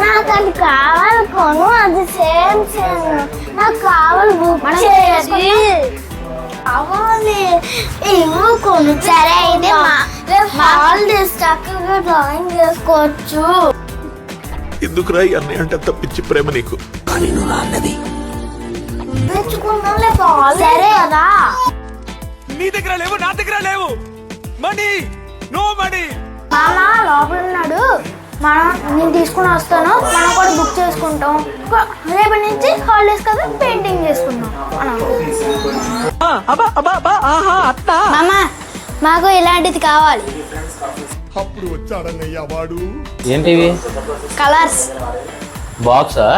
నాకు అది కావాలి కొను అది సేమ్ సేమ్ నాకు కావాలి బుక్ చేయాలి. కావాలి. ఏమో కొను. సరే అయితే హాలిడేస్ చక్కగా డ్రాయింగ్ చేసుకోవచ్చు. ఎందుకురా ఈ అన్నయ్య అంటే అంత పిచ్చి ప్రేమ నీకు? తెచ్చుకుందాంలే సరే కదా నీ దగ్గర లేవు నా దగ్గర లేవు. మనీ. No money. మామ లోపల ఉన్నాడు. మనం నేను తీసుకుని వస్తాను. మనం కూడా బుక్ చేసుకుంటాం. రేపటి నుంచి హాలిడేస్ కదా పెయింటింగ్ చేసుకుందాం. మామ మాకు ఇలాంటిది కావాలి. అప్పుడు వచ్చాడన్నయ్య వాడు. ఏంటివి కలర్స్ బాక్సా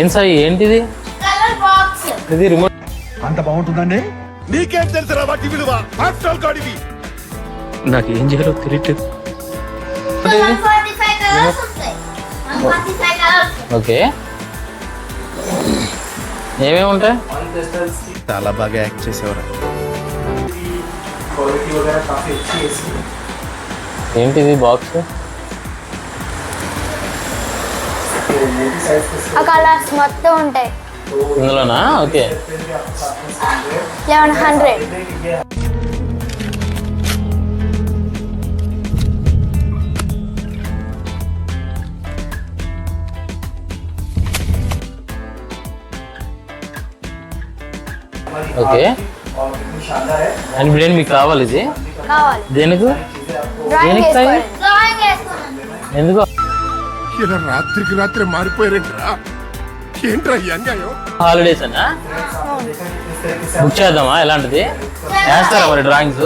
ఏం సాయి ఏంటిది? కలర్ బాక్స్ ఇది రిమోట్ అంత బాగుంటుందండి? నీకేం తెలుసురా వాటి విలువ? నాకు ఏం చేయాలో తెలియట్లేదు ఓకే. ఏమేమి ఉంటాయి? చాలా బాగా యాక్ట్ చేసేవారు. ఏంటిది బాక్స్? కలర్స్ మొత్తం ఉంటాయి. ఇందులోనా? Okay. Eleven hundred. Okay. And ఇప్పుడు ఏంటి మీకు కావాలి ఇది? కావాలి. దేనికి? దేనికి ఎందుకు? ఇలా రాత్రికి రాత్రి మారిపోయారేంట్రా? ఏంట్రా ఈ అన్యాయం? హాలిడేస్ అనా? బుక్ చేద్దామా? ఎలాంటిది? వేస్తారా మరి డ్రాయింగ్స్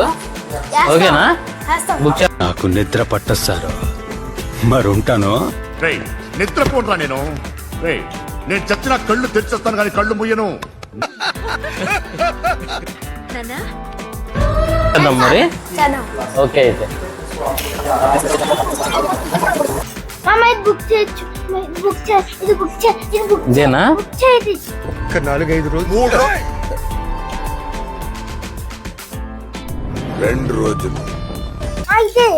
ఓకేనా? బుక్ చే నాకు నిద్ర పట్టదు సారు మరి ఉంటాను రేయ్ నిద్రపోండ్రా నేను. రేయ్ నేను చచ్చిన కళ్ళు తెరిచేస్తాను కానీ కళ్ళు ముయ్యను చేద్దాం మరి? చేద్దాం ఓకే అయితే. మామ ఇది బుక్ చేయొచ్చు. ఇది బుక్ చే ఇది బుక్ చే ఇది బుక్ ఇదేనా? ఒక నాలుగైదు రోజులు. మూడు రెండు రోజులు. అయితే.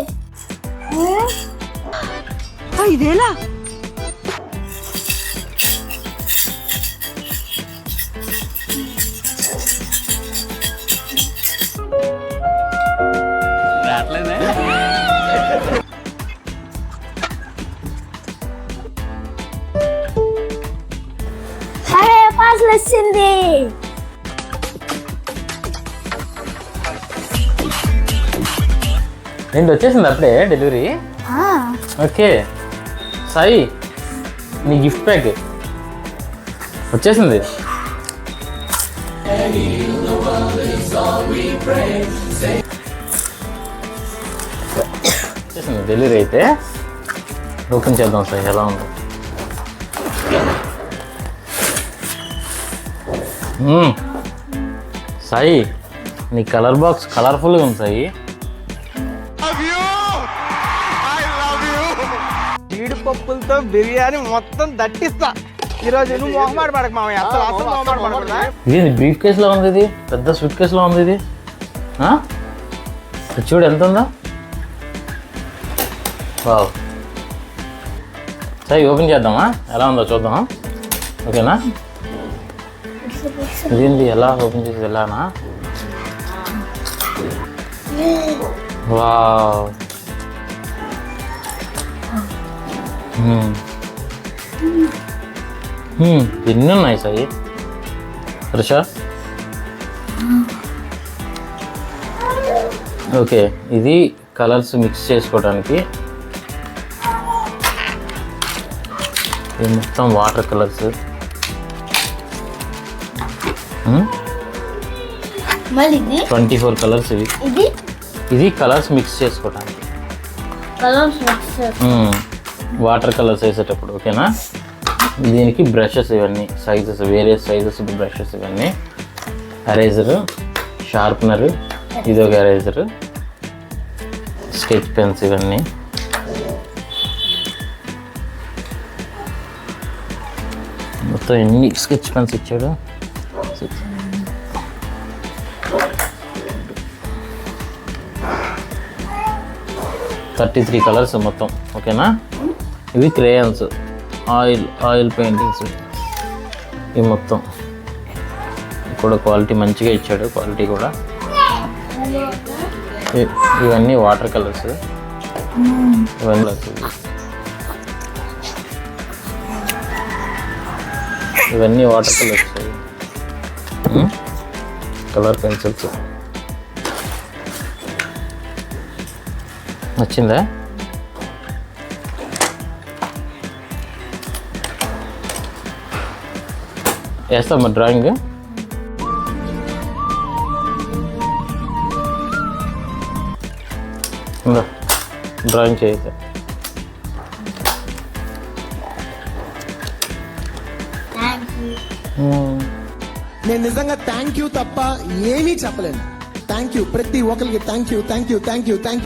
వచ్చింది ఏంటి వచ్చేసింది అప్పుడే డెలివరీ? ఓకే. సాయి నీ గిఫ్ట్ ప్యాక్. వచ్చేసింది. వచ్చేసింది. డెలివరీ అయితే. ఓపెన్ చేద్దాం సార్ ఎలా ఉందో. సాయి నీ కలర్ బాక్స్ కలర్ఫుల్గా ఉంది సాయి. జీడిపప్పులతో బిర్యానీ మొత్తం దట్టిస్తా. ఈరోజు నువ్వు మొహమాట పడక మామయ్య. అసలు అసలు మొహమాట పడకూడదా? ఇది బ్రీఫ్ కేసులో ఉంది ఇది? పెద్ద స్విట్ కేసులో ఉంది ఇది? చూడు ఎంత ఉందో? వావ్ సరే ఓపెన్ చేద్దామా? ఎలా ఉందో చూద్దామా? ఓకేనా? ఇదేంటి ఎలా ఓపెన్ చేసి వెళ్ళానా వావ్. ఎన్ని ఉన్నాయి సాయి? హర్ష ఓకే. ఇది కలర్స్ మిక్స్ చేసుకోవడానికి. ఇది మొత్తం water colours. Twenty four colours ఇవి. ఇది? ఇది కలర్స్ మిక్స్ చేసుకోవడానికి కలర్స్ మిక్స్ వాటర్ కలర్స్ వేసేటప్పుడు ఓకేనా? దీనికి బ్రషెస్ ఇవన్నీ సైజెస్ వేరే సైజెస్ బ్రషెస్ ఇవన్నీ. ఎరేజరు షార్ప్నర్ ఇది ఒక ఎరేజరు స్కెచ్ పెన్స్ ఇవన్నీ. మొత్తం ఎన్ని స్కెచ్ పెన్స్ ఇచ్చాడు? థర్టీ త్రీ కలర్స్ మొత్తం ఓకేనా ఇవి క్రేయన్స్ ఆయిల్ ఆయిల్ పెయింటింగ్స్ ఇవి మొత్తం. కూడా క్వాలిటీ మంచిగా ఇచ్చాడు క్వాలిటీ కూడా. ఇవన్నీ వాటర్ కలర్స్ ఇవన్నీ ఇవన్నీ వాటర్ కలర్స్ కలర్ పెన్సిల్స్. నచ్చిందా? వేస్తామా డ్రాయింగ్ ఉందా డ్రాయింగ్ చేయొద్దు నేను నిజంగా థ్యాంక్ యూ తప్ప ఏమీ చెప్పలేను. థ్యాంక్ యూ ప్రతి ఒక్కరికి thank you thank you thank you thank you